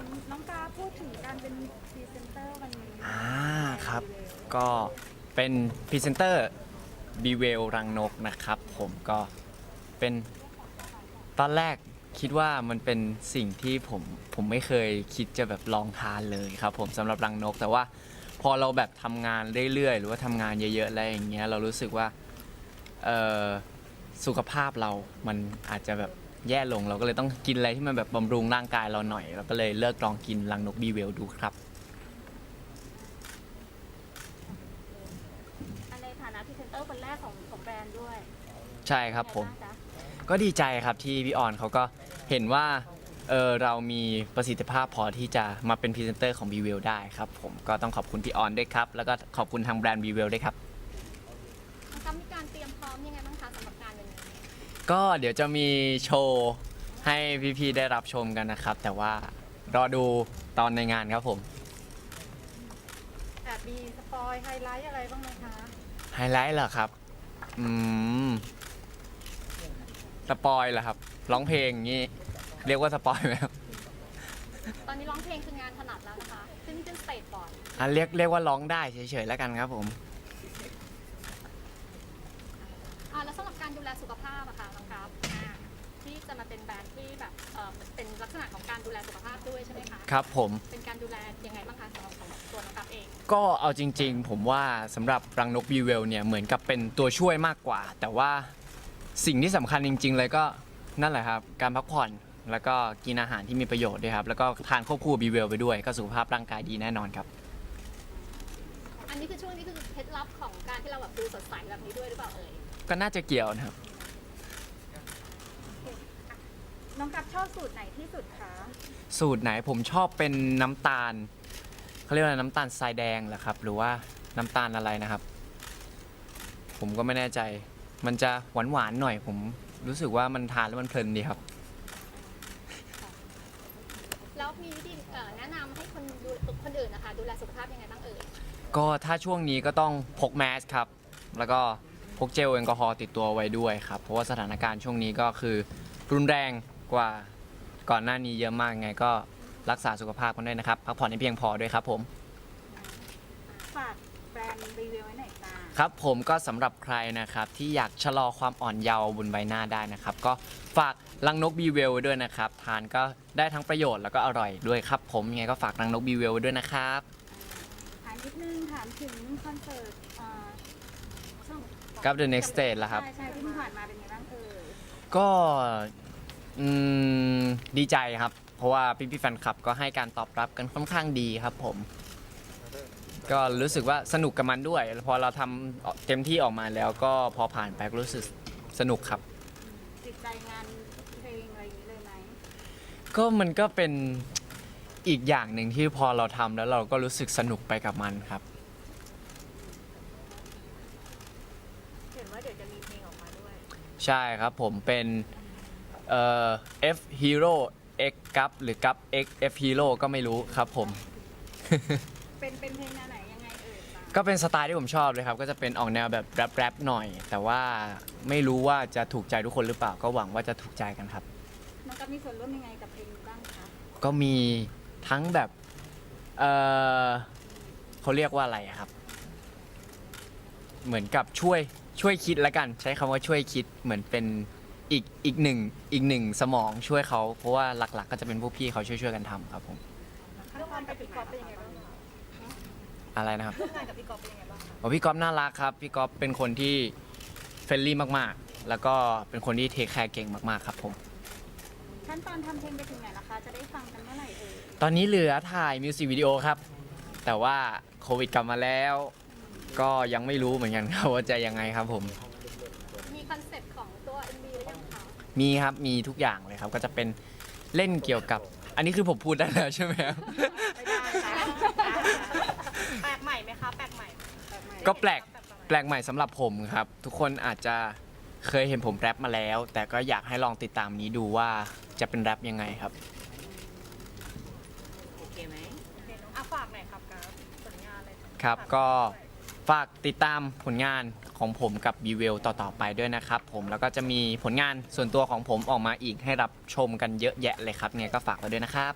ผมน้องกาพูดถึงการเป็นพรีเซนเตอร์วันนี้อ่าครับ ก็เป็นพรีเซนเตอร์บีเวลรังนกนะครับ ผมก็เป็นตอนแรกคิดว่ามันเป็นสิ่งที่ผมผมไม่เคยคิดจะแบบลองทานเลยครับ ผมสำหรับรังนก แต่ว่าพอเราแบบทำงานเรื่อยๆ หรือว่าทำงานเยอะๆอะไรอย่างเงี้ยเรารู้สึกว่าเออสุขภาพเรามันอาจจะแบบ แย่ลงเราก็เลยต้องกินอะไรที่มันแบบบำรุงร่างกายเราหน่อยเราก็เลยเลิกลองกินรังนกบีเวลดูครับ อันในฐานะพรีเซนเตอร์คนแรกของของแบรนด์ด้วยใช่ครับผม เป็นไงางจ๊ะก็ดีใจครับที่พี่ออนเขาก็เห็นว่าเออเรามีประสิทธิภาพพอที่จะมาเป็นพรีเซนเตอร์ของ b ีเวลได้ครับผมก็ต้องขอบคุณพี่ออนด้วยครับ แล้วก็ขอบคุณทางแบรนด์ b ีเวลด้วยครับน้องกามีการเตรียมพร้อมยังไงบ้าง ก็เดี๋ยวจะมีโชว์ให้พี่ๆได้รับชมกันนะครับ แต่ว่ารอดูตอนในงานครับผมแอบมีสปอยไฮไลท์อะไรบ้างไหมคะไฮไลท์เหรอครับ อืมสปอยเหรอครับ ร้องเพลงอย่างนี้เรียกว่าสปอยไหมครับตอนนี้ร้องเพลงคืองานถนัดแล้วนะคะขึ้นขึ้นสเตจก่อนอะเรียกเรียกว่าร้องได้เฉยๆแล้วกันครับผม อ่าแล้วสำหรับ การดูแลสุขภาพอะค่ะน้องกราฟอ่าที่จะมาเป็นแบรนด์ที่แบบเอ่อเป็นลักษณะของการดูแลสุขภาพด้วยใช่ไหมคะครับผม เป็นการดูแลยังไงบ้างคะสำหรับของตัวน้องกราฟเอง ก็เอาจริงๆ ผมว่าสำหรับรังนกบีเวลเนี่ยเหมือนกับเป็นตัวช่วยมากกว่า แต่ว่าสิ่งที่สำคัญจริง ๆ เลยก็นั่นแหละครับ การพักผ่อนแล้วก็กินอาหารที่มีประโยชน์ด้วยครับ แล้วก็ทานควบคู่บีเวลไปด้วย ก็สุขภาพร่างกายดีแน่นอนครับ อันนี้คือช่วงนี้คือเคล็ดลับของการที่เราแบบดูสดใสแบบนี้ด้วยหรือเปล่าเอ่ย ก็น่าจะเกี่ยวนะครับ น้องกราฟชอบสูตรไหนที่สุดคะสูตรไหนผมชอบเป็นน้ำตาลเขาเรียกว่าน้ำตาลทรายแดงเหรอครับ หรือว่าน้ำตาลอะไรนะครับ ผมก็ไม่แน่ใจ มันจะหวานหวานๆหน่อย ผมรู้สึกว่ามันทานแล้วมันเพลินดีครับ แล้วมีวิธีเอ่อแนะนำให้คนดูคนอื่นนะคะ ดูแลสุขภาพยังไงบ้างเอ่ยก็ถ้าช่วงนี้ก็ต้องพกแมสครับ แล้วก็ พกเจลแอลกอฮอล์ติดตัวไว้ด้วยครับ เพราะว่าสถานการณ์ช่วงนี้ก็คือรุนแรงกว่าก่อนหน้านี้เยอะมากไงก็รักษาสุขภาพกันด้วยนะครับ พักผ่อนให้เพียงพอด้วยครับผม ฝากแบรนด์รีวิวไว้หน่อยจ้าครับผมก็สำหรับใครนะครับ ที่อยากชะลอความอ่อนเยาว์บนใบหน้าได้นะครับ ก็ฝากรังนกบีเวลไว้ด้วยนะครับ ทานก็ได้ทั้งประโยชน์แล้วก็อร่อยด้วยครับ ผมยังไงก็ฝากรังนกบีเวลไว้ด้วยนะครับ ถามนิดนึงถามถึงคอนเสิร์ตเอ่อ ช่องกับ The Next Stage เหรอครับ ใช่ใช่ที่เพิ่งผ่านมาเป็นไงบ้างเอ่ยก็อืมดีใจครับ เพราะว่าพี่พี่ๆแฟนคลับก็ให้การตอบรับกันค่อนข้างดีครับผม ก็รู้สึกว่าสนุกกับมันด้วยพอเราทำเต็มที่ออกมาแล้วก็พอผ่านไปก็รู้สึกสนุกครับ ติดใจงานเพลงอะไรอย่างนี้เลยไหมก็มันก็เป็นอีกอย่างหนึ่งที่พอเราทำแล้วเราก็รู้สึกสนุกไปกับมันครับ เห็น ว่าเดี๋ยวจะมีเพลงออกมาด้วย ใช่ครับผมเป็นเอ่อ F Hero X กับ หรือกับ X F Hero ก็ไม่รู้ครับผม เป็นเป็นเพลงแนวไหนยังไงเอ่ยจ้าก็เป็นสไตล์ที่ผมชอบเลยครับ ก็จะเป็นออกแนวแบบแรปแรปหน่อย แต่ว่าไม่รู้ว่าจะถูกใจทุกคนหรือเปล่า ก็หวังว่าจะถูกใจกันครับ น้องกับมีส่วนร่วมยังไงกับเพลงนี้บ้างคะก็มีทั้งแบบเออเขาเรียกว่าอะไรอะครับ เหมือนกับช่วย ช่วยคิดแล้วกัน ใช้คำว่าช่วยคิดเหมือนเป็นอีกอีกหนึ่งอีกหนึ่งสมองช่วยเขาเพราะว่าหลักๆ ก็จะเป็นพวกพี่เขาช่วยๆกันทำครับผมร่วมงานกับพี่กอฟเป็นยังไงบ้างอะไรนะครับร่วมงานกับพี่กอฟเป็นยังไงบ้างคะโอ้พี่ก๊อฟน่ารักครับ พี่ก๊อฟเป็นคนที่เฟรนลี่มากๆ แล้วก็เป็นคนที่เทคแคร์เก่งมากๆครับผม ขั้นตอนทำเพลงไปถึงไหนแล้วคะ จะได้ฟังกันเมื่อไหร่เอ่ยตอนนี้เหลือถ่ายมิวสิกวิดีโอครับ แต่ว่าโควิดกลับมาแล้ว ก็ยังไม่รู้เหมือนกันครับว่าจะยังไงครับผม มีคอนเซ็ปต์ของตัว MV หรือยังคะมีครับ มีทุกอย่างเลยครับ ก็จะเป็นเล่นเกี่ยวกับ อันนี้คือผมพูดได้แล้วใช่ไหมครับ ไม่ได้ค่ะแปลกใหม่ไหมคะ แปลกใหม่แปลกใหม่ก็แปลก แปลกใหม่สำหรับผมครับ ทุกคนอาจจะเคยเห็นผมแรปมาแล้ว แต่ก็อยากให้ลองติดตามนี้ดูว่าจะเป็นแรปยังไงครับ โอเคไหมอะฝากหน่อยครับกับผลงานอะไรครับก็ ฝากติดตามผลงานของผมกับ b ีเวลต่อๆไปด้วยนะครับผมแล้วก็จะมีผลงานส่วนตัวของผมออกมาอีกให้รับชมกันเยอะแยะเลยครับเนี่ยก็ฝากไว้ด้วยนะครับ